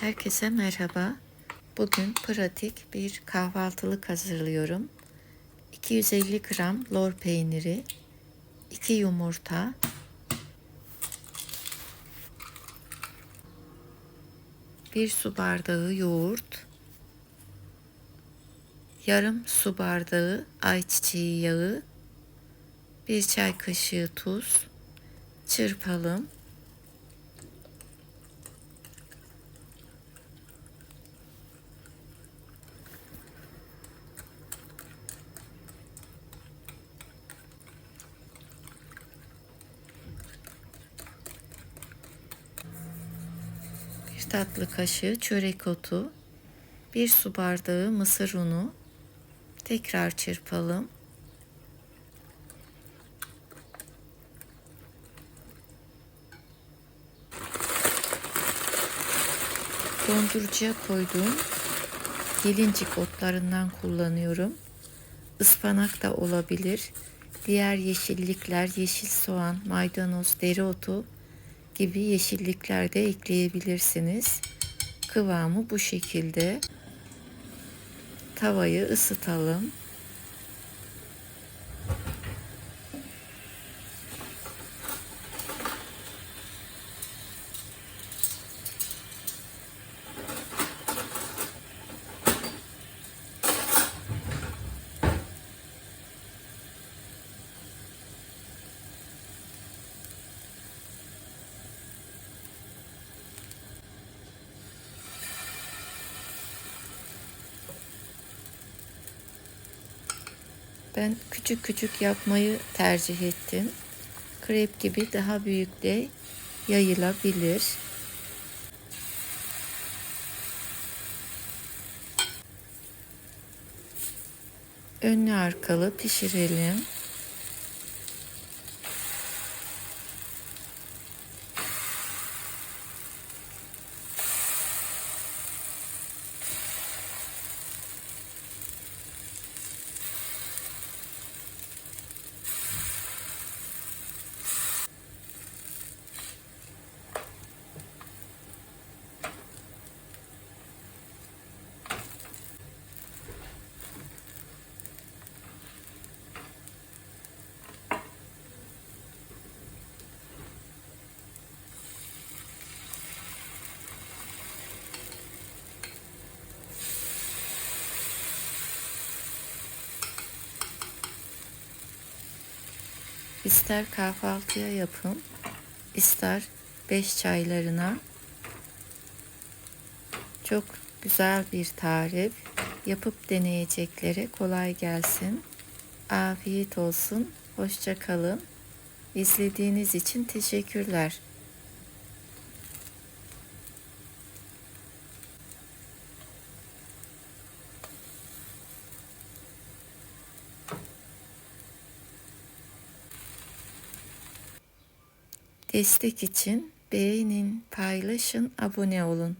Herkese merhaba. Bugün pratik bir kahvaltılık hazırlıyorum. 250 gram lor peyniri, 2 yumurta, bir su bardağı yoğurt, yarım su bardağı ayçiçeği yağı, bir çay kaşığı tuz, çırpalım. Bir tatlı kaşığı çörek otu, bir su bardağı mısır unu, tekrar çırpalım. Dondurucuya koyduğum gelincik otlarından kullanıyorum. Ispanak da olabilir. Diğer yeşillikler, yeşil soğan, maydanoz, dereotu gibi yeşillikler de ekleyebilirsiniz. Kıvamı bu şekilde. Tavayı ısıtalım. Ben küçük küçük yapmayı tercih ettim. Krep gibi daha büyük de yayılabilir. Önlü arkalı pişirelim. İster kahvaltıya yapın, ister beş çaylarına. Çok güzel bir tarif. Yapıp deneyeceklere kolay gelsin. Afiyet olsun. Hoşça kalın. İzlediğiniz için teşekkürler. Destek için beğenin, paylaşın, abone olun.